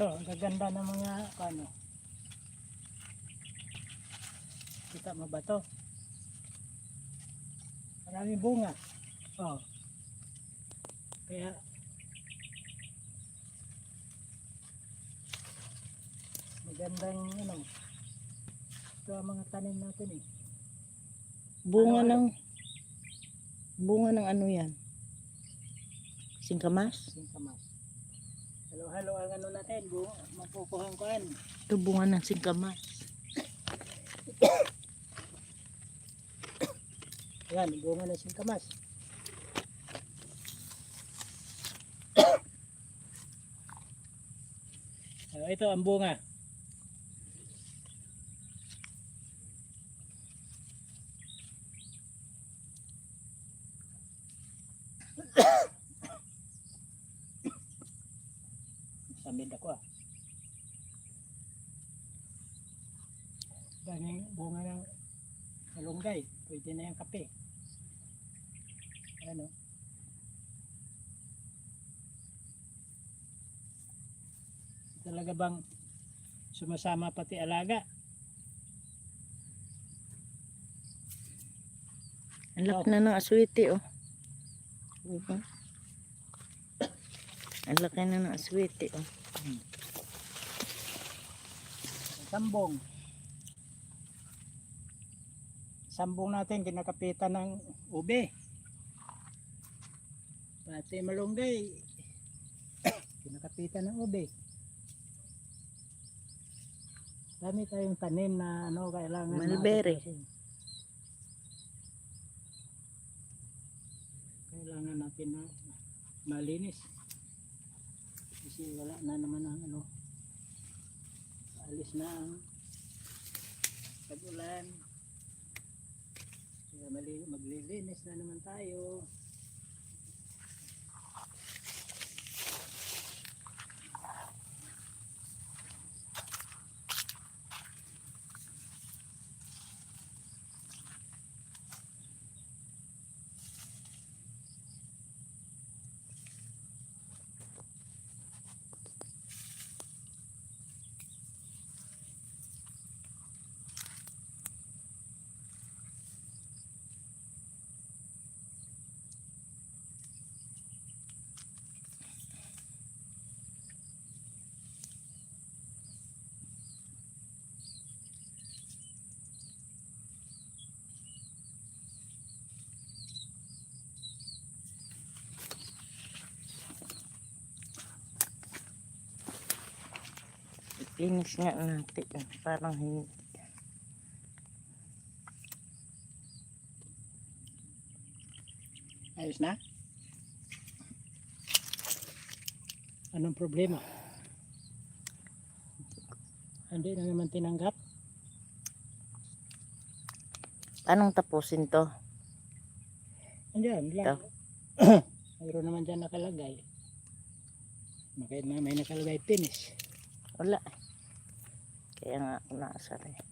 Ito, ang gaganda ng mga ano. Kita mo ba to? Maraming bunga. Oh. Kaya magandang ano. Ito ang mga tanim natin eh. Bunga Ano, ng bunga ng ano yan? Singkamas? Singkamas. Halo-halo ang ano natin. Bunga, mapupuhang kuhan. Ito bunga ng singkamas. Yan, bunga ng singkamas. Ah, ito ang bunga. Samid ako ah. Daming bunga ng malunggay. Pwede na yung kape. Ano? Talaga bang sumasama pati alaga? Ang laki na ng aswete oh. Diba? Ang laki na ng aswete oh. Sambong. Sambong natin kinakapitan ng ube. Pati malunggay. kinakapitan ng ube. Dami tayong tanim na ano kailangan Mulberry. natin. Kailangan natin na malinis. Kasi wala na naman ang ano alis na ang pag-ulan. Kaya mali, maglilinis na naman tayo. Linis nga natin. oh. Parang hindi. Ayos na? Anong problema? Hindi na naman tinanggap. Anong tapusin to? Andiyan lang. Mayroon naman dyan nakalagay. May, may nakalagay finish. Wala. Kaya nga naasar eh.